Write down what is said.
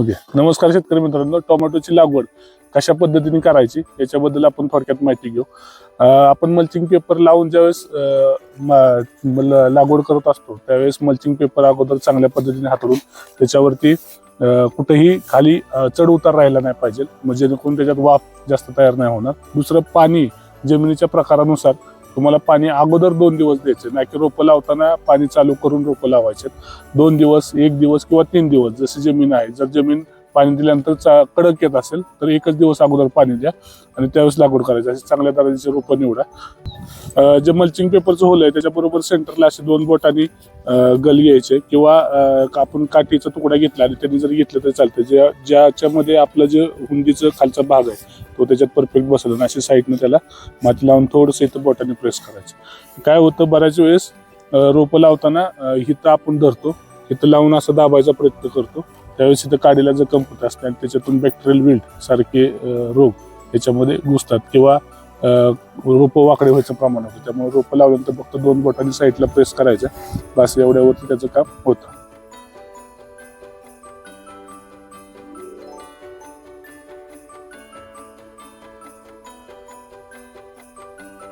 Okay. नमस्कार शेतकरी मित्रांनो टोमॅटोची लागवड कशा पद्धतीने करायची याच्याबद्दल आपण थोडक्यात माहिती घेऊ. आपण मल्चिंग पेपर लावून ज्यावेळेस लागवड करत असतो त्यावेळेस मल्चिंग पेपर अगोदर चांगल्या पद्धतीने हातरून त्याच्यावरती कुठेही खाली चढ उतार राहिला नाही पाहिजे म्हणजे जेणेकरून त्याच्यात वाफ जास्त तयार नाही होणार. दुसरं पाणी जमिनीच्या प्रकारानुसार तुम्हाला पाणी अगोदर दोन दिवस द्यायचे नाही की रोपं लावताना पाणी चालू करून रोपं लावायचे. दोन दिवस एक दिवस किंवा तीन दिवस जशी जमीन आहे. जर जमीन पाणी दिल्यानंतर चा- कडक येत असेल तर एकच दिवस अगोदर पाणी द्या आणि त्यावेळेस लागवड करायची. असे चांगल्या दर्जाचे रोपं निवडा. जे मल्चिंग पेपरचं होल आहे त्याच्याबरोबर सेंटरला असे दोन बोटांनी गल घ्यायचे किंवा आपण काठीचा तुकडा घेतला आणि त्यांनी जर घेतलं तर चालतं ज्या ज्याच्यामध्ये आपलं जे हुंडीचं खालचा भाग आहे तो त्याच्यात परफेक्ट बसला आणि अशा साईडनं त्याला माती लावून थोडंसं इथं बोटाने प्रेस करायचं. काय होतं बऱ्याच वेळेस रोपं लावताना हिथं आपण धरतो. इथं लावून असं दाबायचा प्रयत्न करतो. त्यावेळेस इथं काडीला जर होत असते आणि त्याच्यातून बॅक्टेरियल विल्ड सारखे रोग त्याच्यामध्ये घुसतात किंवा रोपं वाकडे व्हायचं प्रमाण होतं. त्यामुळे रोपं लावल्यानंतर फक्त दोन बोटांनी साईडला प्रेस करायचं. बस एवढ्यावरती त्याचं काम होतं.